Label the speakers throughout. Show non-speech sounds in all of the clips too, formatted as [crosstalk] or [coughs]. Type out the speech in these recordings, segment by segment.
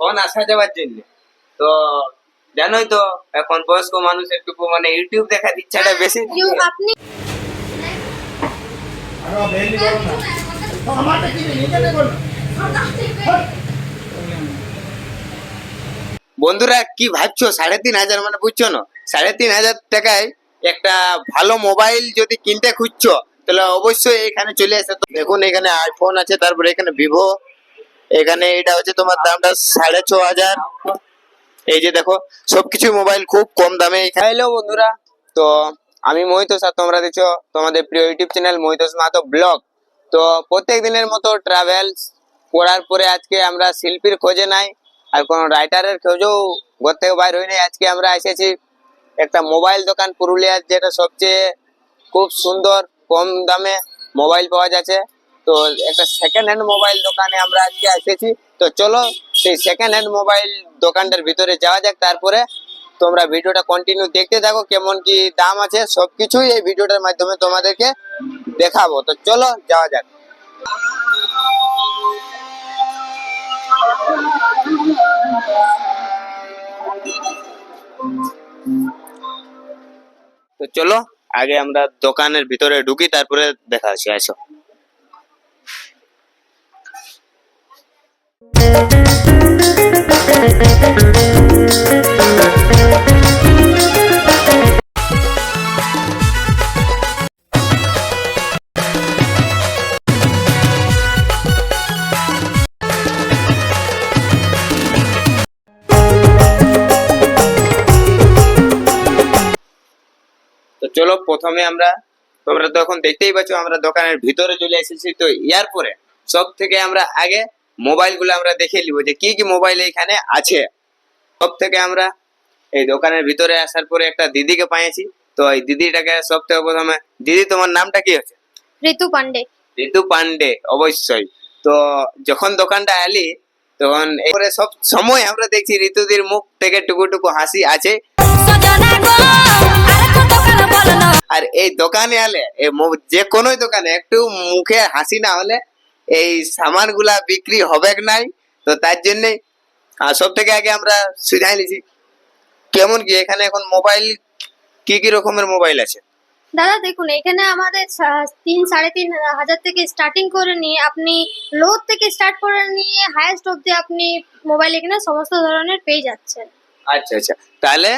Speaker 1: Phone আসা যাওয়ার জন্য। তো জানোই তো এখন বয়স্ক মানুষ একটু মানে ইউটিউব দেখার ইচ্ছাটা বেশি।
Speaker 2: আপনি
Speaker 1: বন্ধুরা কি ভাবছ? সাড়ে তিন হাজার মানে বুঝছ না? সাড়ে তিন হাজার টাকায় একটা ভালো মোবাইল যদি কিনতে খুঁজছো তাহলে অবশ্যই এখানে চলে আসে। তো দেখুন এখানে আইফোন আছে তারপরে এখানে ভিভো এখানে এটা হচ্ছে তোমার দামটা সাড়ে ছ হাজার। এই যে দেখো, সবকিছু মোবাইল খুব কম দামে হ্যালো বন্ধুরা, তো আমি মোহিতোষ আর তোমরা দেখছ তোমাদের প্রিয় YouTube channel Mohitosh Mahato blog. তো প্রত্যেক দিনের মতো ট্রাভেলস করার পরে আজকে আমরা শিল্পীর খোঁজে নাই, আর কোনো রাইটারের খোঁজেও ঘর থেকে বাইর হই নাই আজকে আমরা এসেছি একটা মোবাইল দোকান পুরুলিয়ার, যেটা সবচেয়ে খুব সুন্দর কম দামে মোবাইল পাওয়া যাচ্ছে। তো একটা সেকেন্ড হ্যান্ড মোবাইল দোকানে আমরা আজকে এসেছি। তো চলো সেই সেকেন্ড হ্যান্ড মোবাইল দোকানটার ভিতরে যাওয়া যাক, তারপরে তোমরা ভিডিওটা কন্টিনিউ দেখতে থাকো, কেমন কি দাম আছে, সবকিছুই এই ভিডিওটার মাধ্যমে তোমাদেরকে দেখাবো। তো চলো যাওয়া যাক। তো চলো, আগে আমরা দোকানের ভিতরে ঢুকি, তারপরে দেখা আছে আসো। তো চলো প্রথমে আমরা, তোমরা তো এখন দেখতেই পাচ্ছ, আমরা দোকানের ভিতরে চলে এসেছি তো ইয়ার পরে সব থেকে আমরা আগে মোবাইলগুলো আমরা দেখে নিব যে কি কি মোবাইল এখানে আছে। সব থেকে আমরা এই দোকানের ভিতরে আসার পরে একটা দিদিকে পাইছি তো এই দিদিটাকে সব থেকে প্রথমে দিদি তোমার নামটা কি আছে
Speaker 2: ঋতু পান্ডে
Speaker 1: ঋতু পান্ডে অবশ্যই। তো যখন দোকানটা এলি তখন এরপরে সব সময় আমরা দেখছি ঋতুদির মুখ থেকে টুকু টুকু হাসি আছে। আর এই দোকানে আলে যে কোনো দোকানে একটু মুখে হাসি না হলে এই সামানগুলা বিক্রি হবে নাই? তো তার জন্যে সব থেকে আগে আমরা সুঝাই নিছি কেমন কি এখানে এখন মোবাইল কি কি রকমের মোবাইল আছে?
Speaker 2: দাদা দেখুন এখানে আমাদের তিন সাড়ে তিন হাজার থেকে স্টার্টিং করে নিয়ে আপনি লো থেকে স্টার্ট করে নিয়ে হায়েস্ট অব্দি আপনি মোবাইল এখানে সমস্ত ধরনের পেয়ে যাচ্ছেন।
Speaker 1: আচ্ছা আচ্ছা। তাহলে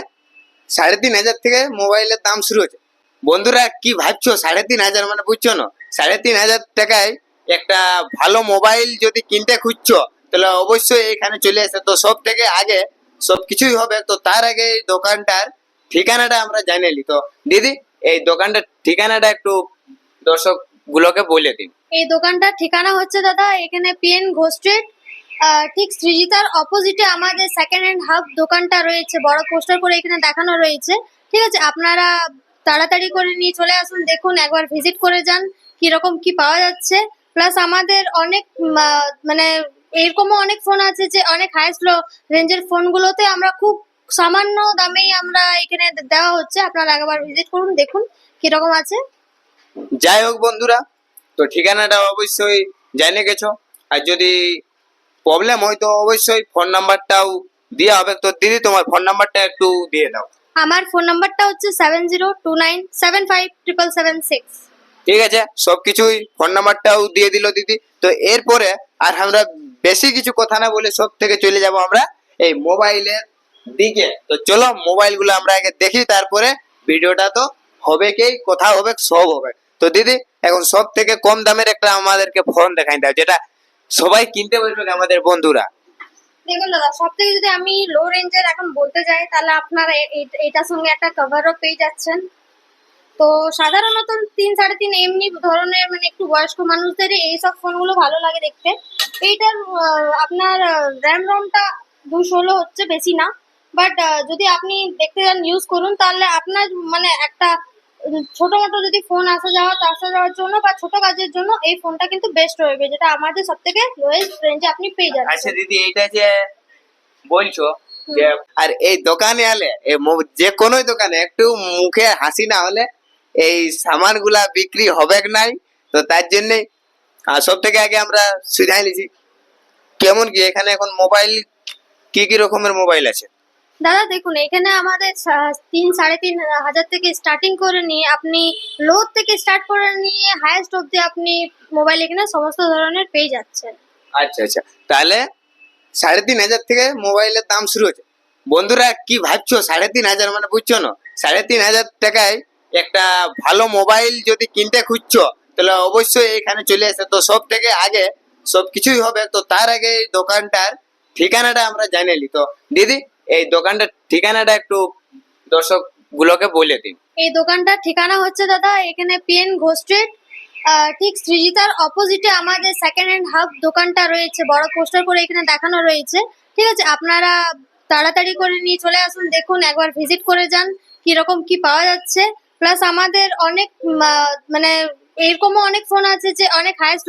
Speaker 1: সাড়ে তিন হাজার থেকে মোবাইলের দাম শুরু হচ্ছে। বন্ধুরা কি ভাবছ? সাড়ে তিন হাজার মানে বুঝছ না? সাড়ে তিন হাজার টাকায় একটা ভালো মোবাইল যদি কিনতে খুঁজছো, তাহলে অবশ্যই এখানে চলে আসে তো সব থেকে আগে সব কিছুই হবে। তো তার আগে এই দোকানটার ঠিকানাটা আমরা জানিয়ে নি তো দিদি, এই দোকানটার ঠিকানাটা একটু দর্শক গুলোকে বলে দিন।
Speaker 2: এই দোকানটার ঠিকানা হচ্ছে দাদা, এখানে পিএন ঘোষ স্ট্রিট ঠিক সৃজিতার অপোজিটে আমাদের সেকেন্ড হ্যান্ড হাব দোকানটা রয়েছে। বড় পোস্টার করে এখানে দেখানো রয়েছে। ঠিক আছে, আপনারা তাড়াতাড়ি করে নিয়ে চলে আসুন। দেখুন, একবার ভিজিট করে যান, কীরকম কি পাওয়া যাচ্ছে। প্লাস আমাদের অনেক মানে এরকমও অনেক ফোন আছে যে অনেক হাইস্ট রেঞ্জের ফোনগুলোতে আমরা খুব সামান্য দামেই আমরা এখানে দেওয়া হচ্ছে। আপনারা একবার ভিজিট করুন দেখুন কীরকম আছে।
Speaker 1: যাই হোক বন্ধুরা তো ঠিকানাটা অবশ্যই জেনে গেছো। আর যদি প্রবলেম হয় তো অবশ্যই ফোন নাম্বারটাও দেওয়া হবে। তো দিদি তোমার ফোন নাম্বারটা একটু দিয়ে দাও।
Speaker 2: আমার ফোন নাম্বারটা হচ্ছে seven zero two nine seven five triple seven six
Speaker 1: ঠিক আছে? সবকিছুই ফোন নাম্বারটাও দিয়ে দিল দিদি। তো এরপরে আর আমরা বেশি কিছু কথা না বলে সব থেকে চলে যাব আমরা এই মোবাইলের দিকে। তো চলো মোবাইলগুলো আমরা আগে দেখি, তারপরে ভিডিওটা তো হবে কি কোথাও হবে, সব হবে। তো দিদি, এখন সব থেকে কম দামের একটা আমাদেরকে ফোন দেখাই দাও, যেটা সবাই কিনতে বলবে আমাদের বন্ধুরা?
Speaker 2: দেখুন দাদা, সব থেকে যদি আমি লো রেঞ্জের এখন বলতে যাই, তাহলে আপনারা এটার সঙ্গে একটা কভারও পেয়ে যাচ্ছেন। তো সাধারণত তিন সাড়ে তিন এমনি ধরনের মানে একটু বয়স্ক মানুষদের এইসব ফোনগুলো ভালো লাগে দেখতে। এইটার আপনার র্যাম রমটা দু ষোলো হচ্ছে বেশি না বাট যদি আপনি দেখতে যান ইউজ করুন তাহলে আপনার মানে একটা ছোট মোটো যদি ফোন আসা যাওয়া আসা যাওয়ার জন্য বা ছোট কাজের জন্য এই ফোনটা কিন্তু বেস্ট হবে যেটা আমাদের সব থেকে লোয়েস্ট রেঞ্জে আপনি পেয়ে
Speaker 1: যাবেন
Speaker 2: আচ্ছা
Speaker 1: দিদি এইটা যে বলছো আর এই দোকানে আলে এই যে কোনো দোকানে একটু মুখে হাসি না হলে এই সামানগুলা বিক্রি হবে নাই? তো তার জন্যই সব থেকে আগে আমরা সুঝাই নিছি। কেমন কি? এখানে এখন মোবাইল কি কি রকমের মোবাইল আছে?
Speaker 2: দাদা দেখুন এখানে আমাদের তিন সাড়ে তিন হাজার থেকে স্টার্টিং করে নিয়ে আপনি লো থেকে স্টার্ট করে নিয়ে হায়েস্ট অবধি আপনি মোবাইল এখানে সমস্ত ধরনের পেয়ে যাচ্ছেন।
Speaker 1: আচ্ছা আচ্ছা। তাহলে সাড়ে তিন হাজার থেকে মোবাইলের দাম শুরু হচ্ছে। বন্ধুরা কি ভাবছ? সাড়ে তিন হাজার মানে বুঝছ না? সাড়ে তিন হাজার টাকায় একটা ভালো মোবাইল যদি কিনতে খুঁজছো, তাহলে অবশ্যই এখানে চলে আসে তো সব থেকে আগে সব কিছুই হবে, তো তার আগে এই দোকানটার ঠিকানাটা আমরা জানে নি তো দিদি, এই দোকানটার ঠিকানাটা একটু দর্শক গুলোকে বলে দিন।
Speaker 2: এই দোকানটার ঠিকানা হচ্ছে দাদা, এখানে পিএন ঘোষ স্ট্রিট ঠিক সৃজিতার অপোজিটে আমাদের সেকেন্ড হ্যান্ড হাব দোকানটা রয়েছে, বড় পোস্টার করে এখানে দেখানো রয়েছে। ঠিক আছে, আপনারা তাড়াতাড়ি করে নিয়ে চলে আসুন, দেখুন, একবার ভিজিট করে যান, কীরকম কি পাওয়া যাচ্ছে। প্লাস আমাদের অনেক মানে এরকমও অনেক ফোন আছে যে অনেক হাইস্ট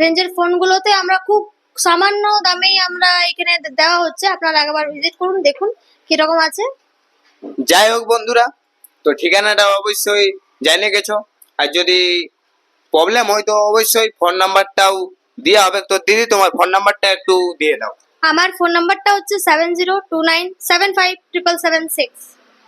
Speaker 2: রেঞ্জের ফোনগুলোতে আমরা খুব সামান্য দামেই আমরা এখানে দেওয়া হচ্ছে। আপনারা একবার ভিজিট করুন দেখুন কীরকম আছে।
Speaker 1: যাই হোক বন্ধুরা তো ঠিকানাটা অবশ্যই জেনে গেছো। আর যদি প্রবলেম হয় তো অবশ্যই ফোন নাম্বারটাও দেওয়া হবে। তো দিদি তোমার ফোন নাম্বারটা একটু দিয়ে দাও।
Speaker 2: আমার ফোন নাম্বারটা হচ্ছে seven zero two nine seven five triple seven six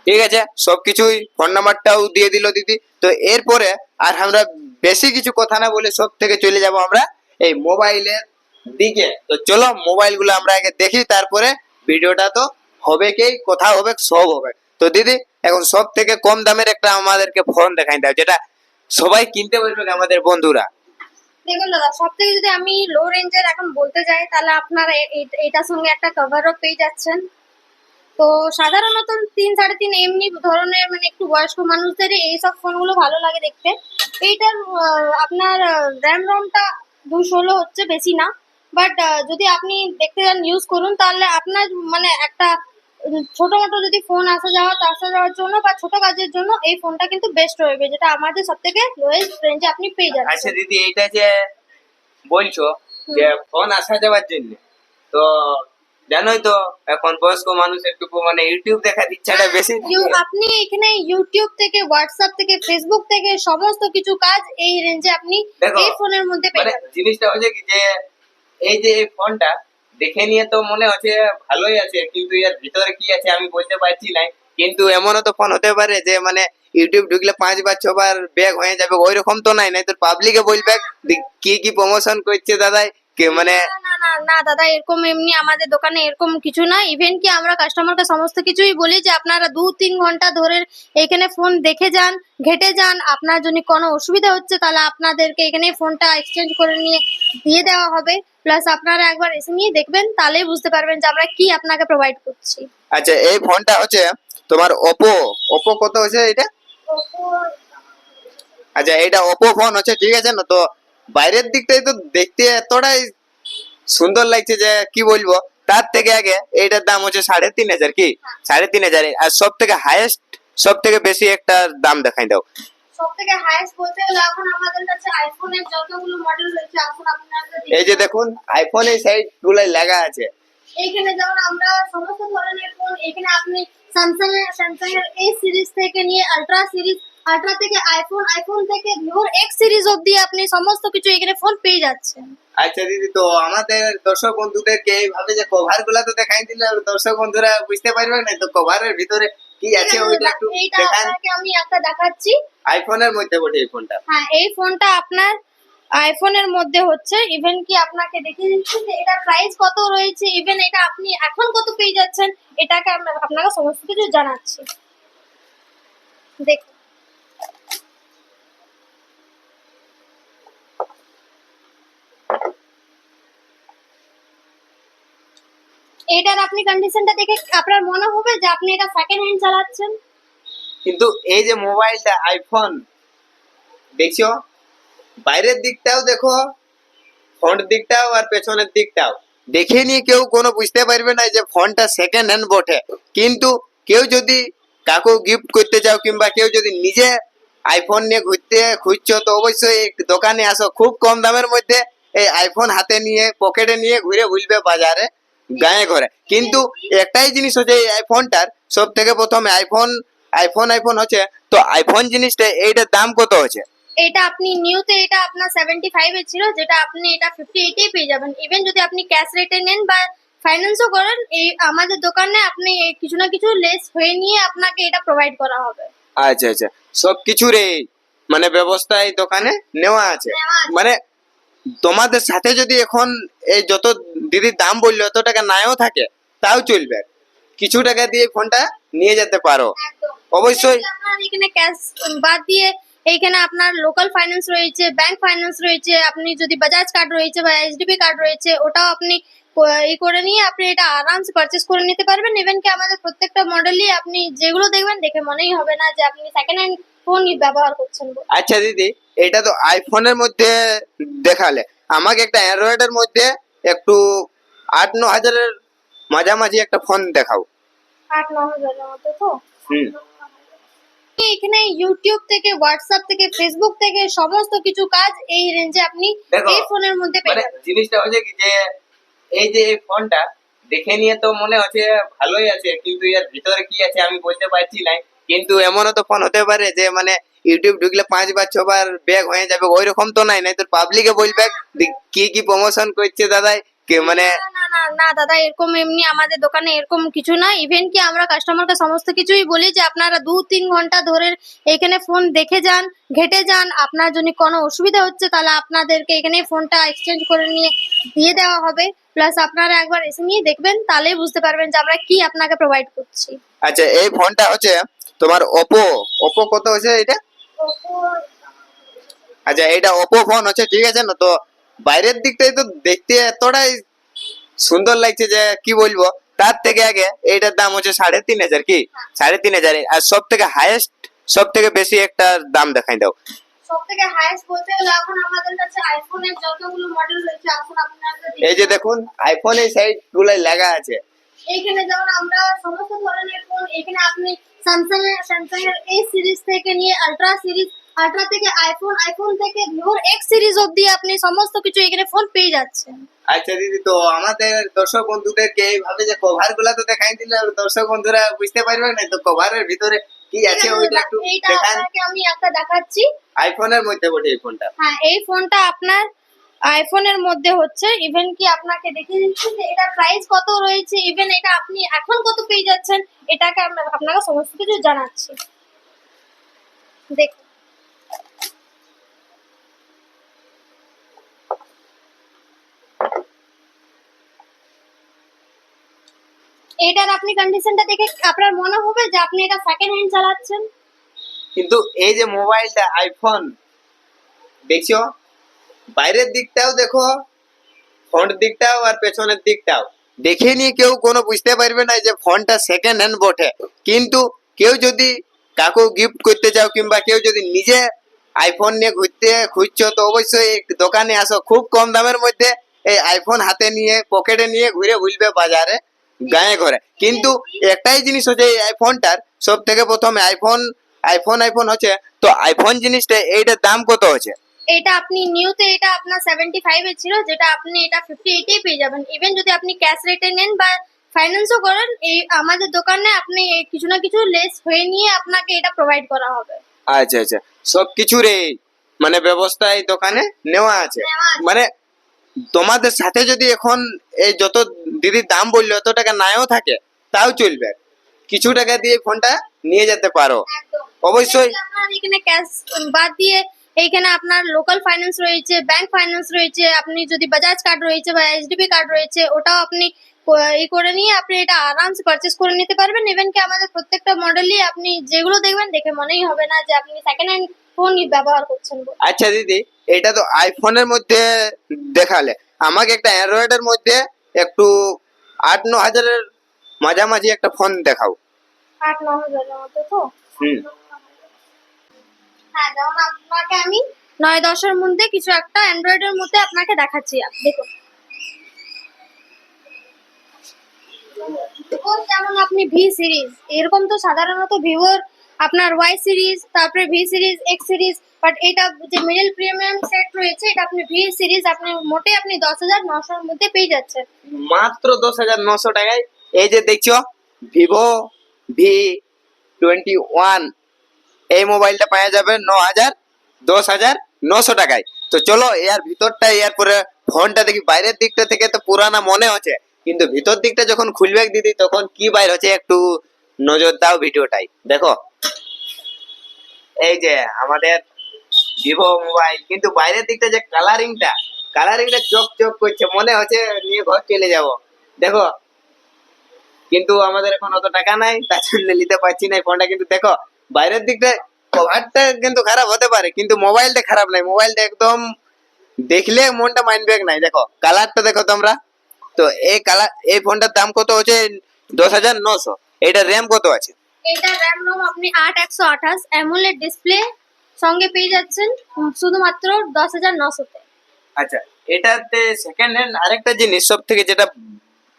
Speaker 1: ঠিক আছে? সবকিছুই ফোন নাম্বারটাও দিয়ে দিল দিদি। তো এরপরে আর আমরা বেশি কিছু কথা না বলে সব থেকে চলে যাব আমরা এই মোবাইলের দিকে। তো চলো মোবাইলগুলো আমরা আগে দেখি, তারপরে ভিডিওটা তো হবে কি কথা হবে, সব হবে। তো দিদি, এখন সব থেকে কম দামের একটা আমাদেরকে ফোন দেখাই দাও, যেটা সবাই কিনতে পারবে আমাদের বন্ধুরা।
Speaker 2: দেখুন দাদা, সব থেকে যদি আমি লো রেঞ্জের এখন বলতে যাই, তাহলে আপনারা এটার সঙ্গে একটা কভারও পেয়ে যাচ্ছেন। তো সাধারণত তিন সাড়ে তিন এমনি ধরনের মানে একটু বয়স্ক মানুষদের এইসব ফোনগুলো ভালো লাগে দেখতে। এইটার আপনার র্যাম রমটা ষোলো হচ্ছে বেশি না। বাট যদি আপনি দেখতে যান ইউজ করুন তাহলে আপনার মানে একটা ছোট মোটো যদি ফোন আসা যাওয়া তো আসা যাওয়ার জন্য বা ছোট কাজের জন্য এই ফোনটা কিন্তু বেস্ট রয়েছে যেটা আমাদের সব থেকে লোয়েস্ট রেঞ্জে আপনি পেয়ে
Speaker 1: যাবেন
Speaker 2: আচ্ছা
Speaker 1: দিদি এইটা যে বলছো যে ফোন আসা যাওয়ার জন্য তো জানোই তো এখন বয়স্ক মানুষ একটু মানে ইউটিউব দেখার ইচ্ছাটা বেশি।
Speaker 2: আপনি এখানে ইউটিউব থেকে হোয়াটসঅ্যাপ থেকে ফেসবুক থেকে সমস্ত কিছু কাজ এই রেঞ্জে আপনি এই ফোনের মধ্যে পেয়ে
Speaker 1: মানে জিনিসটা হচ্ছে কি যে এই যে এই ফোনটা দেখে নিয়ে তো মনে হচ্ছে ভালোই আছে কিন্তু এর ভিতরে কি আছে আমি বলতে পারছি না। কিন্তু এমনও তো ফোন হতে পারে যে মানে ইউটিউব ঢুকলে পাঁচবার ছবার ব্যাগ হয়ে যাবে ওই রকম তো নাই নাই তোর পাবলিকে বলবে কি কি প্রমোশন করছে দাদা কে মানে
Speaker 2: না দাদা এরকম এমনি আমাদের দোকানে এরকম কিছু না। ইভেন কি আমরা কাস্টমারকে সমস্ত কিছুই বলি যে আপনারা দু তিন ঘণ্টা ধরে এখানে ফোন দেখে যান ঘেটে যান। আপনার যদি কোনো অসুবিধা হচ্ছে তাহলে আপনাদেরকে এখানে ফোনটা এক্সচেঞ্জ করে নিয়ে দিয়ে দেওয়া হবে। প্লাস আপনারা একবার এসে নিয়ে দেখবেন তাহলেই বুঝতে পারবেন যে আমরা কি আপনাকে প্রোভাইড করছি।
Speaker 1: আচ্ছা এই ফোনটা হচ্ছে তোমার ওপো ওপো কত হচ্ছে এটা? আচ্ছা এটা ওপো ফোন হচ্ছে ঠিক আছে? না তো বাইরের দিকটাই তো দেখতে এতটাই সুন্দর লাগছে যে কি বলব? তার থেকে আগে এইটার দাম হচ্ছে সাড়ে তিন হাজার কি? সাড়ে তিন হাজার। আর সব থেকে হাইয়েস্ট সব থেকে বেশি একটা দাম দেখাই দাও। এই যে দেখুন আইফোন এই সাইড গুলাই লাগা আছে।
Speaker 2: এইখানে যেমন আমরা সমস্ত ধরনের ফোন এখানে আপনি স্যামসাং স্যামসাং এর এ সিরিজ থেকে নিয়ে আলট্রা সিরিজ আলট্রা থেকে আইফোন আইফোন থেকে ভিভোর এক্স সিরিজ অবধি আপনি সমস্ত কিছু এখানে ফোন পেয়ে যাচ্ছেন।
Speaker 1: আচ্ছা দিদি তো আমাদের দর্শক বন্ধুদেরকে এইভাবে যে কভারগুলা তো দেখাই দিলে দর্শক বন্ধুরা বুঝতে পারবে না তো কভারের ভিতরে কি আছে ওইটা একটু দেখান।
Speaker 2: আপনাকে আমি একটা দেখাচ্ছি।
Speaker 1: আইফোনের মধ্যে বটে এই ফোনটা
Speaker 2: হ্যাঁ এই ফোনটা আপনার আইফোনের মধ্যে হচ্ছে। ইভেন কি আপনাকে দেখিয়ে দিচ্ছি যে এটার প্রাইস কত রয়েছে ইভেন এটা আপনি এখন কত পেয়ে যাচ্ছেন এটাকে আমরা আপনাকে সমস্ত কিছু জানাচ্ছি। দেখুন। এটার আপনি কন্ডিশনটা দেখে আপনার মনে হবে যে আপনি এটা সেকেন্ড হ্যান্ড চালাচ্ছেন।
Speaker 1: কিন্তু এই যে মোবাইলটা আইফোন দেখছ বাইরের দিকটাও দেখো ফ্রন্ট দিকটাও আর পেছনের দিকটাও। দেখে নিয়ে কেউ কোনো বুঝতে পারবে না যে ফোনটা সেকেন্ড হ্যান্ড বটে। কিন্তু কেউ যদি কাকু গিফট করতে চাও কিংবা কেউ যদি নিজে আইফোন নিয়ে ঘুরতে খুঁজছো, তো অবশ্যই দোকানে আসো। খুব কম দামের মধ্যে এই আইফোন হাতে নিয়ে, পকেটে নিয়ে ঘুরে বুঝবে বাজারে, গায়ে ঘরে। কিন্তু একটাই জিনিস হচ্ছে এই আইফোনটার সব থেকে প্রথমে আইফোন আইফোন আইফোন হচ্ছে, তো আইফোন জিনিসটা এইটার দাম কত হচ্ছে?
Speaker 2: এটা আপনি নিউতে এটা আপনার সেভেন্টি এ ছিল, যেটা আপনি এটা ফিফটি এইটে পেয়ে যাবেন। ইভেন যদি আপনি ক্যাশ রেটে নেন বা ফাইন্যান্সও করেন, এই আমাদের দোকানে আপনি কিছু না কিছু লেস হয়ে নিয়ে আপনাকে এটা প্রোভাইড করা হবে।
Speaker 1: আচ্ছা আচ্ছা সব কিছুর এই মানে ব্যবস্থা এই দোকানে নেওয়া আছে। মানে তোমাদের সাথে যদি এখন এই যত দিদির দাম বলল অত টাকা নাও থাকে তাও চলবে। কিছু টাকা দিয়ে ফোনটা নিয়ে যেতে পারো। অবশ্যই।
Speaker 2: এখানে এখানে ক্যাশ বাদ দিয়ে এইখানে আপনার লোকাল ফাইন্যান্স রয়েছে ব্যাংক ফাইন্যান্স রয়েছে আপনি যদি বাজাজ কার্ড রয়েছে বা এইচডিবি কার্ড রয়েছে ওটাও আপনি ক- ই করে নিয়ে আপনি এটা আরামসে পারচেস করে নিতে পারবেন। ইভেন কি আমাদের প্রত্যেকটা মডেলই আপনি যেগুলো দেখবেন দেখে মনেই হবে না যে আপনি সেকেন্ড হ্যান্ড ফোন ব্যবহার করছেন।
Speaker 1: আচ্ছা দিদি এটা তো আইফোনের মধ্যে দেখালে। আমাকে একটা অ্যান্ড্রয়েডের মধ্যে একটু আট ন হাজারের মাঝামাঝি একটা ফোন দেখাও।
Speaker 2: আট ন হাজারের মতো তো?
Speaker 1: হুম।
Speaker 2: এখানে ইউটিউব থেকে হোয়াটসঅ্যাপ থেকে ফেসবুক থেকে সমস্ত কিছু কাজ এই রেঞ্জে আপনি এই ফোনের মধ্যে পেয়ে
Speaker 1: মানে
Speaker 2: যাবেন।
Speaker 1: জিনিসটা হচ্ছে কি যে এই যে এই ফোনটা, দেখে নিয়ে তো মনে হচ্ছে ভালোই আছে, কিন্তু এর ভিতরে কি আছে আমি বলতে পারছি না কিন্তু এমনও তো ফোন হতে পারে যে মানে ইউটিউব ঢুকলে পাঁচবার ছবার ব্যাগ হয়ে যাবে ওই রকম তো নাই নাই তোর পাবলিকে বলবে কি কি প্রমোশন করছে দাদাই, কে মানে
Speaker 2: না দাদা, এরকম এমনি আমাদের দোকানে এরকম কিছু না ইভেন কি আমরা কাস্টমারকে সমস্ত কিছুই বলি যে, আপনারা দু, তিন ঘণ্টা ধরে এখানে ফোন দেখে যান, ঘেটে যান। আপনার জন্য কোনো অসুবিধা হচ্ছে, তাহলে আপনাদেরকে এখানে ফোনটা এক্সচেঞ্জ করে নিয়ে, দিয়ে দেওয়া হবে। প্লাস আপনারা একবার এসে নিয়ে দেখবেন তাহলেই বুঝতে পারবেন যে আমরা কি আপনাকে প্রোভাইড করছি।
Speaker 1: আচ্ছা এই ফোনটা হচ্ছে তোমার ওপো ওপো কত হচ্ছে এটা? আচ্ছা এটা ওপো ফোন হচ্ছে ঠিক আছে না? তো বাইরের দিকটাই তো দেখতে এতটাই সুন্দর লাগছে যে কি বলব? তার থেকে আগে এইটার দাম হচ্ছে সাড়ে তিন হাজার কি? সাড়ে তিন হাজার। আর সব থেকে হাইয়েস্ট সব থেকে বেশি একটা দাম দেখাই দাও।
Speaker 2: সব থেকে হাইয়েস্ট বলতে গেলে এখন আমাদের কাছে আইফোনের যতগুলো মডেল রয়েছে এখন আপনারা
Speaker 1: এই যে দেখুন সাইড গুলাই লাগা আছে।
Speaker 2: এইখানে যেমন আমরা সমস্ত ধরনের ফোন এখানে আপনি স্যামসাং এর স্যামসাং এর এই সিরিজ থেকে নিয়ে আলট্রা সিরিজ আলট্রা থেকে আইফোন আইফন থেকে ভিভোর এক্স সিরিজ অবধি আপনি সমস্ত কিছু এখানে ফোন পেয়ে যাচ্ছেন।
Speaker 1: আচ্ছা দিদি তো আমাদের দর্শক বন্ধুদেরকে এইভাবে যে কভারগুলা তো দেখাই দিলে দর্শক বন্ধুরা বুঝতে পারবে না তো কভারের ভিতরে কি আছে ওইটা একটু দেখান।
Speaker 2: আপনাকে আমি একটা দেখাচ্ছি।
Speaker 1: আইফোনের মধ্যে বটে এই ফোনটা।
Speaker 2: হ্যাঁ এই ফোনটা আপনার আইফোনের মধ্যে হচ্ছে। ইভেন কি আপনাকে দেখিয়ে দিচ্ছি যে এটা প্রাইস কত রয়েছে? ইভেন এটা আপনি এখন কত পেয়ে যাচ্ছেন এটাকে আমরা আপনাকে সমস্ত কিছু জানাচ্ছি। দেখুন এটার আপনি কন্ডিশনটা দেখে আপনার মনে হবে যে আপনি এটা সেকেন্ড হ্যান্ড চালাচ্ছেন?
Speaker 1: কিন্তু এই যে মোবাইলটা আইফোন দেখছ বাইরের দিকটাও দেখো ফ্রন্ট দিকটাও আর পেছনের দিকটাও। দেখে নিয়ে কেউ কোনো বুঝতে পারবে না যে ফোনটা সেকেন্ড হ্যান্ড বটে। কিন্তু কেউ যদি কাকু গিফট করতে চাও কিংবা কেউ যদি নিজে আইফোন নিয়ে ঘুরতে খুঁজছো, তো অবশ্যই দোকানে আসো। খুব কম দামের মধ্যে এই আইফোন হাতে নিয়ে পকেটে নিয়ে ঘুরে বুঝবে বাজারে। গায়ে ঘরে কিন্তু একটাই জিনিস হচ্ছে এই আইফোনটার সব থেকে প্রথমে আইফোন আইফোন আইফোন হচ্ছে তো আইফোন জিনিসটা এইটার দাম কত হচ্ছে?
Speaker 2: এটা আপনি নিউতে এটা আপনার সেভেন্টি ফাইভ এ ছিল যেটা আপনি এটা ফিফটি এইটে পেয়ে যাবেন। ইভেন যদি আপনি ক্যাশ রেটে নেন বা ফাইন্যান্সও করেন এই আমাদের দোকানে আপনি কিছু না কিছু লেস হয়ে নিয়ে আপনাকে এটা প্রোভাইড করা হবে।
Speaker 1: আচ্ছা আচ্ছা। সব কিছুর এই মানে ব্যবস্থা এই দোকানে নেওয়া আছে। মানে তোমাদের সাথে যদি এখন এই যত দিদির দাম বলল অত টাকা নাও থাকে তাও চলবে। কিছু টাকা দিয়ে ফোনটা নিয়ে যেতে পারো। অবশ্যই।
Speaker 2: এখানে ক্যাশ বাদ দিয়ে এইখানে আপনার লোকাল ফাইন্যান্স রয়েছে ব্যাংক ফাইন্যান্স রয়েছে আপনি যদি বাজাজ কার্ড রয়েছে বা এইচডিবি কার্ড রয়েছে ওটাও আপনি ই করে নিয়ে আপনি এটা আরামসে পারচেস করে নিতে পারবেন। ইভেন কি আমাদের প্রত্যেকটা মডেলই আপনি যেগুলো দেখবেন দেখে মনেই হবে না যে আপনি সেকেন্ড হ্যান্ড ফোন ব্যবহার করছেন
Speaker 1: আচ্ছা দিদি এটা তো আইফোনের মধ্যে দেখালে। আমাকে একটা অ্যান্ড্রয়েডের মধ্যে একটু আট ন হাজারের মাঝামাঝি একটা ফোন দেখাও।
Speaker 2: আট ন হাজারের মতো তো?
Speaker 1: হুম।
Speaker 2: হ্যাঁ যেমন আপনাকে আমি নয় দশের মধ্যে কিছু একটা অ্যান্ড্রয়েডের মধ্যে আপনাকে দেখাচ্ছি। দেখুন। যেমন আপনি ভি সিরিজ এরকম তো সাধারণত ভিভোর আপনার ওয়াই সিরিজ তারপরে V series X series but এটা যে মিডল প্রিমিয়াম সেট রয়েছে, এটা আপনি ভি সিরিজ আপনি মোটে আপনি দশ হাজার নশোর মধ্যে পেয়ে যাচ্ছেন।
Speaker 1: মাত্র দশ হাজার নশো টাকায়। এই যে দেখছ ভিভো ভি টোয়েন্টি ওয়ান এই মোবাইলটা পাওয়া যাবে ন হাজার, দশ হাজার নশো টাকায়। তো চলো, এর ভিতরটা, এর পরে ফোনটা দেখি, বাইরের দিকটা থেকে তো পুরানা মনে হচ্ছে কিন্তু ভিতর দিকটা যখন খুলবে দিদি, তখন কি বাইর হচ্ছে একটু নজর দাও ভিডিওটাই দেখো এই যে আমাদের ভিভো মোবাইল, কিন্তু বাইরের দিকটা যে কালারিংটা কালারিংটা চক চক করছে, মনে হচ্ছে নিয়ে ঘর চলে যাব। দেখো, কিন্তু আমাদের এখন অত টাকা নাই, তার জন্য নিতে পারছি না ফোনটা কিন্তু দেখো, বাইরের দিকটা কভারটা কিন্তু খারাপ হতে পারে, কিন্তু মোবাইলটা খারাপ নাই। মোবাইলটা একদম দেখলে মনটা মাইন্ড নাই। দেখো কালারটা দেখো তোমরা। তো এই কালার এই ফোনটার দাম কত হচ্ছে? দশ হাজার নশো। এটা র্যাম কত আছে?
Speaker 2: এটা র্যাম রোম আপনি আট একশো আঠাশ অ্যামোলেড ডিসপ্লে সঙ্গে পেয়ে যাচ্ছেন শুধুমাত্র দশ হাজার নশোতে
Speaker 1: আচ্ছা এটাতে সেকেন্ড হ্যান্ড আরেকটা জিনিস সব থেকে যেটা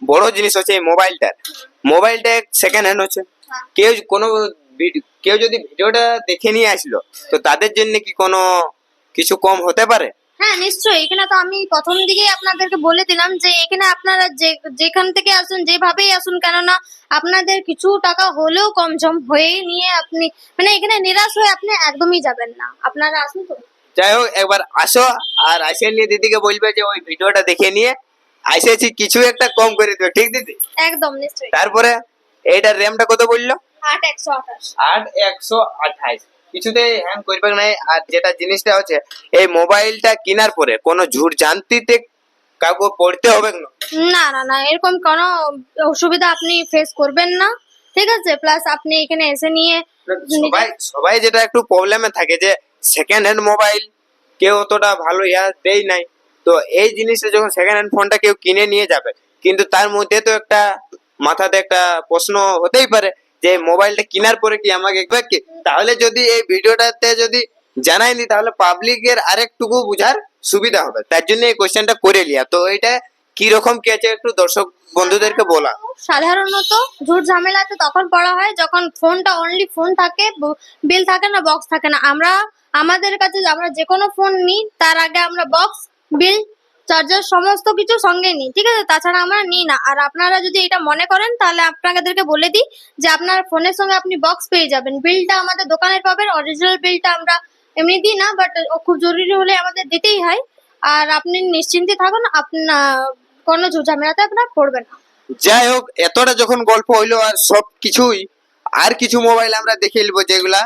Speaker 1: বড় জিনিস হচ্ছে এই মোবাইলটা মোবাইলটা সেকেন্ড হ্যান্ড হচ্ছে।
Speaker 2: হ্যাঁ।
Speaker 1: কেউ কোনো কেউ যদি ভিডিওটা দেখে নিয়ে আসলো তো তাদের জন্য কি কোনো কিছু কম হতে পারে?
Speaker 2: হ্যাঁ নিশ্চয়ই। এখানে তো আমি প্রথম দিকেই আপনাদেরকে বলে দিলাম যে এখানে আপনারা যে যেখান থেকে আসুন যেভাবেই আসুন কেননা আপনাদের কিছু টাকা হলেও কম জম হয়ে নিয়ে আপনি মানে এখানে নিরাশ হয়ে আপনি একদমই যাবেন না। আপনারা আসুন তো।
Speaker 1: যাই হোক একবার আসো আর আসে নিয়ে দিদিকে বলবে যে ওই ভিডিওটা দেখে নিয়ে আসেছি কিছু একটা কম করে দিও ঠিক দিদি?
Speaker 2: একদম নিশ্চয়ই।
Speaker 1: তারপরে এইটার র্যামটা কত বলল?
Speaker 2: আট একশো আঠাশ।
Speaker 1: আট একশো আঠাইশ কিছুতে হ্যাং করবে নাই আর যেটা জিনিসটা হচ্ছে এই মোবাইলটা কেনার পরে কোনো ঝুট জানতিতে কাউকে পড়তে হবে না
Speaker 2: না না না এরকম কোনো অসুবিধা আপনি ফেস করবেন না ঠিক আছে? প্লাস আপনি এখানে এসে নিয়ে
Speaker 1: সবাই সবাই যেটা একটু প্রবলেমে থাকে যে সেকেন্ড হ্যান্ড মোবাইল কেউ অতটা ভালো ইয়া দেয় নাই। তো এই জিনিসটা যখন সেকেন্ড হ্যান্ড ফোনটা কেউ কিনে নিয়ে যাবে কিন্তু তার মধ্যে তো একটা মাথাতে একটা প্রশ্ন হতেই পারে যে মোবাইলটা কেনার পরে কি আমাকে কি? তাহলে যদি এই ভিডিওটাতে যদি জানাইনি তাহলে পাবলিকের আরেকটুকু বুঝার সুবিধা হবে। তার জন্য এই কোশ্চেনটা করে লিয়া তো এটা কি রকম কি আছে একটু দর্শক বন্ধুদেরকে বলা।
Speaker 2: সাধারণত ঝুট ঝামেলাতে তখন পড়া হয় যখন ফোনটা অনলি ফোন থাকে বিল থাকে না বক্স থাকে না। আমরা, আমাদের কাছে আমরা যে কোনো ফোন নিই তার আগে আমরা বক্স বিল চার্জার সমস্ত কিছু সঙ্গে নিই, ঠিক আছে? তাছাড়া আমরা নিই না। আর আপনারা যদি এটা মনে করেন, তাহলে আপনাদেরকে বলে দিই যে আপনার ফোনের সঙ্গে আপনি বক্স পেয়ে যাবেন। বিলটা আমাদের দোকানের পাবেন অরিজিনাল বিলটা আমরা এমনি দিই না বাট খুব জরুরি হলে আমাদের দিতেই হয়। আর আপনি নিশ্চিন্তে থাকুন আপনার কোনো ঝামেলাতে আপনার পড়বেন না।
Speaker 1: যাই হোক, এতটা যখন গল্প হইল আর সব কিছুই, আর কিছু মোবাইল আমরা দেখে নিবো যেগুলা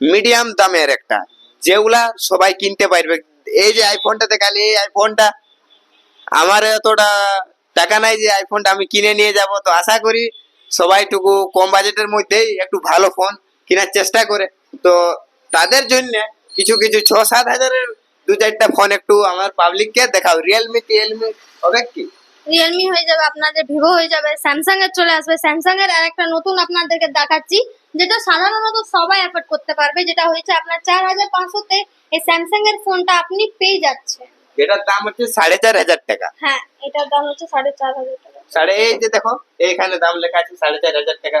Speaker 1: মিডিয়াম দামের একটা, যেগুলা সবাই কিনতে পারবে। এই যে আইফোনটা দেখালি এই আইফোনটা আমার এতটা টাকা নাই যে আইফোনটা আমি কিনে নিয়ে যাব। তো আশা করি সবাইটুকু কম বাজেটের মধ্যেই একটু ভালো ফোন কেনার চেষ্টা করে। তো তাদের জন্য কিছু কিছু ছ সাত হাজারের দু চারটা ফোন একটু আমার পাবলিককে দেখাও। রিয়েলমি টিয়েলমি হবে কি?
Speaker 2: রিয়েলমি হয়ে যাবে, আপনাদের ভিভো হয়ে যাবে স্যামসাং এর চলে আসবে। স্যামসাং এর একটা নতুন আপনাদেরকে দেখাচ্ছি। যেটা সাধারণত সবাই অ্যাফোর্ড করতে পারবে যেটা হয়েছে আপনার চার হাজার পাঁচশোতে এই স্যামসাং এর ফোনটা আপনি পেয়ে যাচ্ছেন।
Speaker 1: যেটার দাম হচ্ছে সাড়ে চার হাজার টাকা।
Speaker 2: হ্যাঁ এটার দাম হচ্ছে সাড়ে চার হাজার টাকা।
Speaker 1: সাড়ে এই যে দেখো এইখানে দাম লেখা আছে সাড়ে চার হাজার টাকা।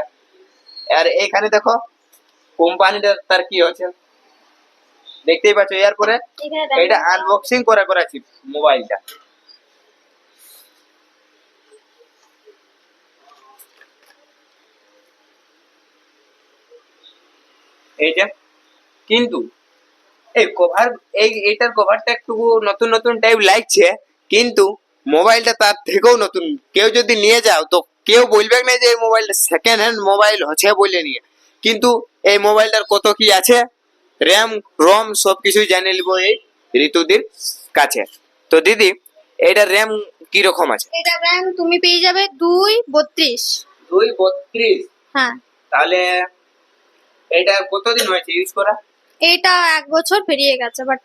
Speaker 1: আর এইখানে দেখো কোম্পানিটা তার কি হচ্ছে? দেখতেই পাচ্ছ এরপরে। এটা আনবক্সিং করে করেছি মোবাইলটা এইটা। কিন্তু এই কভার এই এইটার কভারটা একটু নতুন নতুন টাইপ লাগছে কিন্তু মোবাইলটা তার থেকেও নতুন। কেউ যদি নিয়ে যাও তো কেউ বলবে না যে এই মোবাইলটা সেকেন্ড হ্যান্ড মোবাইল হচ্ছে বলে নিয়ে। কিন্তু এই মোবাইলটার কত কি আছে? র্যাম রম সব কিছুই জানে নিব এই ঋতুদির কাছে। তো দিদি এটা র্যাম কি রকম আছে?
Speaker 2: এটা র্যাম তুমি পেয়ে যাবে দুই বত্রিশ।
Speaker 1: দুই বত্রিশ?
Speaker 2: হ্যাঁ।
Speaker 1: তাহলে এটা কতদিন হয়েছে ইউজ করা?
Speaker 2: এটা এক বছর পেরিয়ে গেছে বাট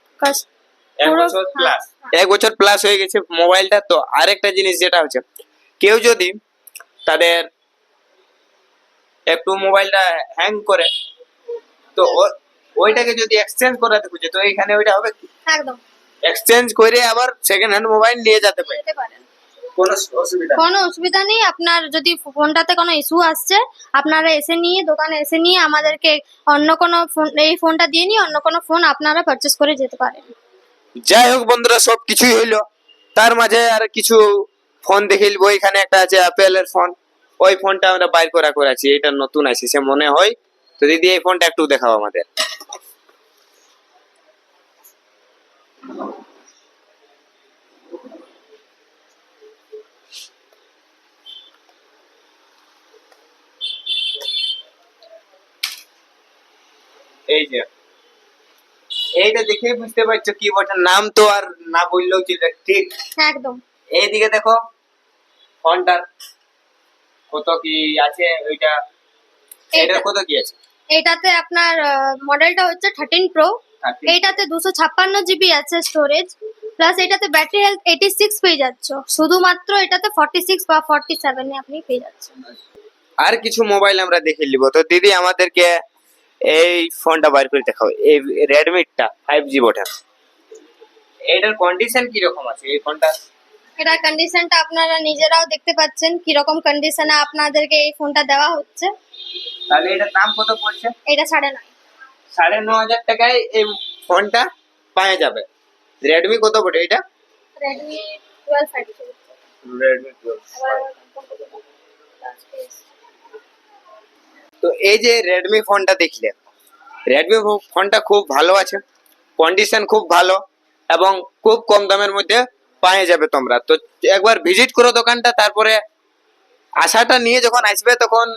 Speaker 1: এক বছর
Speaker 2: হ্যাঁ,
Speaker 1: প্লাস
Speaker 2: হ্যাঁ।
Speaker 1: এক বছর প্লাস হয়ে গেছে মোবাইলটা তো আরেকটা জিনিস যেটা হচ্ছে কেউ যদি তাদের একটু মোবাইলটা হ্যাং করে তো ওইটাকে যদি এক্সচেঞ্জ করাতে খুঁজে তো এখানে ওইটা হবে
Speaker 2: একদম।
Speaker 1: এক্সচেঞ্জ করে আবার সেকেন্ড হ্যান্ড মোবাইল নিয়ে যেতে পারে। কোনো অসুবিধা নেই।
Speaker 2: কোনো অসুবিধা নেই। আপনার যদি ফোনটাতে কোনো ইস্যু আসছে আপনারা এসে নিয়ে দোকানে এসে নিয়ে আমাদেরকে অন্য কোনো ফোন এই ফোনটা দিয়ে নিয়ে অন্য কোনো ফোন আপনারা পারচেস করে যেতে পারেন।
Speaker 1: যাই হোক বন্ধুরা সব কিছুই হইল। তার মাঝে আর কিছু ফোন দেখে নিবো। এখানে একটা আছে অ্যাপেলের ফোন। ওই ফোনটা আমরা বাইর করা করেছি। এটা নতুন আছে সে মনে হয়। তো দিদি এই ফোনটা একটু দেখাও আমাদের। এই যে। এইটা দেখেই বুঝতে পারছ কি বটার নাম তো আর না বললেও চলবে ঠিক?
Speaker 2: একদম।
Speaker 1: এইদিকে দেখো ফোনটার কত কি আছে ওইটা এটার কত কি আছে?
Speaker 2: এটাতে আপনার মডেলটা হচ্ছে থার্টিন প্রো এইটাতে দুশো ছাপ্পান্ন জিবি আছে স্টোরেজ প্লাস এটাতে ব্যাটারি হেলথ এইটি সিক্স পেয়ে যাচ্ছ। শুধুমাত্র এটাতে ফর্টি সিক্স বা ফর্টি সেভেনে আপনি পেয়ে যাচ্ছেন।
Speaker 1: আর কিছু মোবাইল আমরা দেখে নিব। তো দিদি আমাদেরকে এই ফোনটা বার করে দেখাও। এই রেডমিটা ফাইভ জি বটা। এটার কন্ডিশন কি রকম আছে এই ফোনটা
Speaker 2: এটার কন্ডিশনটা আপনারা নিজেরাও দেখতে পাচ্ছেন কীরকম কন্ডিশনে আপনাদেরকে এই ফোনটা দেওয়া হচ্ছে।
Speaker 1: তাহলে এটার দাম কত পড়ছে?
Speaker 2: এটা সাড়ে নয়।
Speaker 1: সাড়ে ন হাজার টাকায় এই ফোনটা পাওয়া যাবে। রেডমি কত বটে এটা?
Speaker 2: রেডমি টুয়েলভ
Speaker 1: রেডমি তো এই যে রেডমি ফোনটা দেখলে রেডমি ফোনটা খুব ভালো আছে কন্ডিশন খুব ভালো এবং খুব কম দামের মধ্যে পাওয়া যাবে তোমরা। তো একবার ভিজিট করো দোকানটা, তারপরে আশাটা নিয়ে যখন আসবে তখন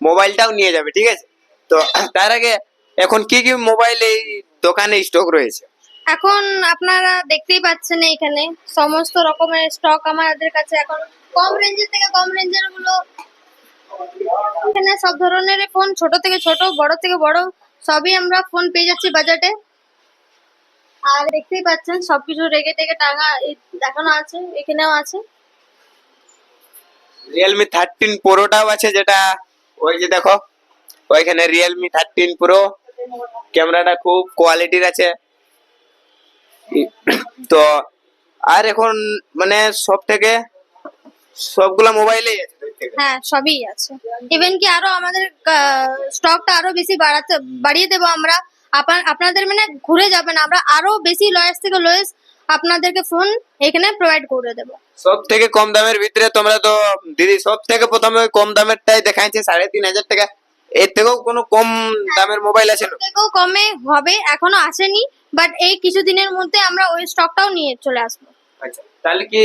Speaker 1: মোবাইলটাও নিয়ে যাবে, ঠিক আছে? তো [coughs] তার আগে এখন কি কি মোবাইল এই দোকানে স্টক রয়েছে?
Speaker 2: এখন আপনারা দেখতেই পাচ্ছেন এখানে সমস্ত রকমের স্টক আমাদের কাছে এখন কম রেঞ্জের থেকে কম রেঞ্জেরগুলো এখানে সব ধরনের ফোন ছোট থেকে ছোট, বড় থেকে বড়, সবই আমরা ফোন পেয়ে যাচ্ছি বাজেটে আর দেখতেই পাচ্ছেন, সবকিছু রেগে টেগে টাঙা দেখানো আছে, এখানেও আছে।
Speaker 1: রিয়েলমি থার্টিন প্রোটাও আছে যেটা, ওই যে দেখো, ওইখানে রিয়েলমি থার্টিন প্রো ক্যামেরাটা খুব কোয়ালিটির আছে। তো, আর এখন মানে সব থেকে সবগুলা মোবাইলেই আছে
Speaker 2: হ্যাঁ সবই আছে। ইভেন কি আরও আমাদের স্টকটা আরও বেশি বাড়াতে বাড়িয়ে দেবো আমরা। আপনাদের মানে ঘুরে যাবেন আমরা আরও বেশি লয়েস্ট থেকে লোয়েস্ট আপনাদেরকে ফোন এখানে প্রোভাইড করে দেবো।
Speaker 1: সব থেকে কম দামের ভিতরে তোমরা তো দিদি সব থেকে প্রথমে কম দামেরটাই দেখাচ্ছে সাড়ে তিন হাজার টাকা। এর থেকেও কোনো কম দামের মোবাইল আছে না।
Speaker 2: থেকেও কমে হবে এখনও আসেনি। বাট এই কিছুদিনের মধ্যে আমরা ওই স্টকটাও নিয়ে চলে আসব।
Speaker 1: আচ্ছা তাহলে কি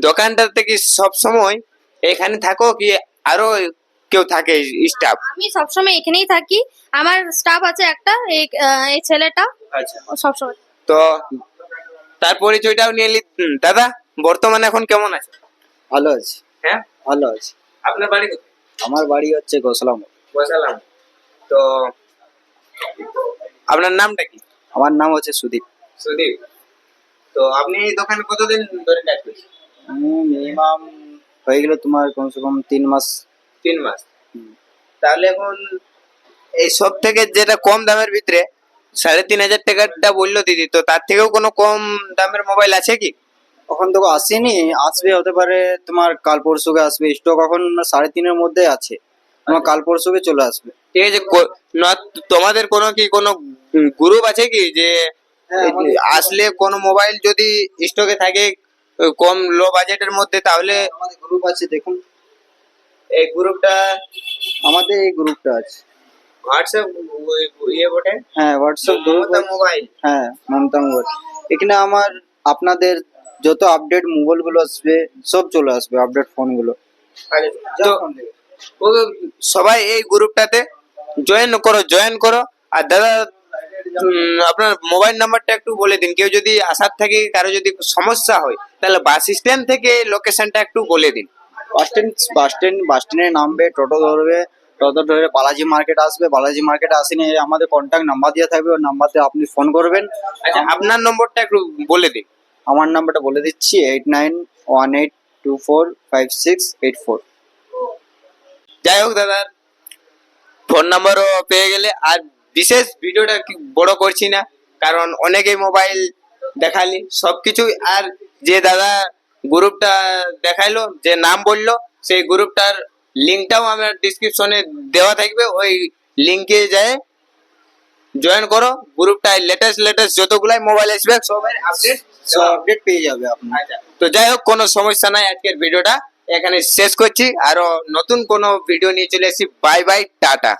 Speaker 1: দোকানটাতে কি সব সময় এখানে থাকো কি আরও কেউ থাকে স্টাফ
Speaker 2: আমি সবসময় এখানেই থাকি। আমার স্টাফ আছে একটা এই এই ছেলেটা।
Speaker 1: আচ্ছা।
Speaker 2: ও সবসময়
Speaker 1: তো তার পরিচয়টাও নিয়ে নি দাদা বর্তমানে এখন কেমন আছে?
Speaker 3: ভালো আছি।
Speaker 1: হ্যাঁ?
Speaker 3: ভালো আছি।
Speaker 1: আপনার বাড়ি কোথায়?
Speaker 3: আমার বাড়ি হচ্ছে গোসলাম
Speaker 1: বসালাম তো আপনার নামটা কি?
Speaker 3: আমার নাম হচ্ছে সুদীপ।
Speaker 1: সুদীপ। তো আপনি এই দোকানে কতদিন ধরে কাজ করছেন?
Speaker 3: মিনিমাম হয়ে গেল তোমার কমসে কম তিন মাস।
Speaker 1: তিন মাস। তাহলে এখন এই সব থেকে যেটা কম দামের ভিতরে সাড়ে তিন হাজার টাকাটা বলল দিদি তো তার থেকেও কোনো কম দামের মোবাইল আছে কি?
Speaker 3: এখন তো আসেনি আসবে হতে পারে তোমার কাল পরশুকে আসবে স্টক এখন সাড়ে তিনের মধ্যে আছে তোমার কাল পরশুকে চলে আসবে।
Speaker 1: ঠিক আছে না তোমাদের কোনো কি কোনো গ্রুপ আছে কি যে
Speaker 3: হ্যাঁ,
Speaker 1: আসলে কোনো মোবাইল যদি স্টকে থাকে কম লো বাজেটের মধ্যে তাহলে
Speaker 3: আমাদের গ্রুপ আছে দেখুন।
Speaker 1: এই গ্রুপটা
Speaker 3: আমাদের এই গ্রুপটা আছে।
Speaker 1: হোয়াটসঅ্যাপ ইয়ে বটে?
Speaker 3: হ্যাঁ হোয়াটসঅ্যাপ গ্রুপ
Speaker 1: মোবাইল।
Speaker 3: হ্যাঁ মমতা মোবাইল। এখানে আমার আপনাদের যত আপডেট মোবাইলগুলো আসবে সব চলে আসবে আপডেট
Speaker 1: ফোনগুলো ও সবাই এই গ্রুপটাতে জয়েন করো জয়েন করো। আর দাদা আপনার মোবাইল নাম্বারটা একটু বলে দিন। কেউ যদি আসার থেকে কারও যদি সমস্যা হয় তাহলে বাস স্ট্যান্ড থেকে লোকেশনটা একটু বলে দিন।
Speaker 3: Bus stand bus stand bus স্ট্যান্ডে নামবে টোটো ধরবে টোটো ধরে বালাজি মার্কেট আসবে বালাজি মার্কেট আসেনি আমাদের কন্ট্যাক্ট নাম্বার দেওয়া থাকবে ওই নাম্বারতে আপনি ফোন করবেন।
Speaker 1: আচ্ছা আপনার নম্বরটা একটু বলে দিন।
Speaker 3: আমার নাম্বারটা বলে দিচ্ছি eight nine one eight two four five six eight four
Speaker 1: যাই হোক দাদার ফোন নাম্বারও পেয়ে গেলে আর বিশেষ ভিডিওটা বড় করছি না কারণ অনেকেই মোবাইল দেখালি সবকিছু আর যে দাদা গ্রুপটা দেখাইলো যে নাম বলল সেই গ্রুপটার লিঙ্কটাও আমার ডিসক্রিপশনে দেওয়া থাকবে ওই লিঙ্কে যায় জয়েন করো। গ্রুপটায় লেটেস্ট লেটেস্ট যতগুলাই মোবাইল আসবে সবাই আপডেট
Speaker 3: সব আপডেট পেয়ে যাবে আপনি
Speaker 1: আচ্ছা। তো যাই হোক কোনো সমস্যা নাই আজকের ভিডিওটা। এখানে শেষ করছি। আরও নতুন কোনো ভিডিও নিয়ে চলে আসি বাই বাই টাটা।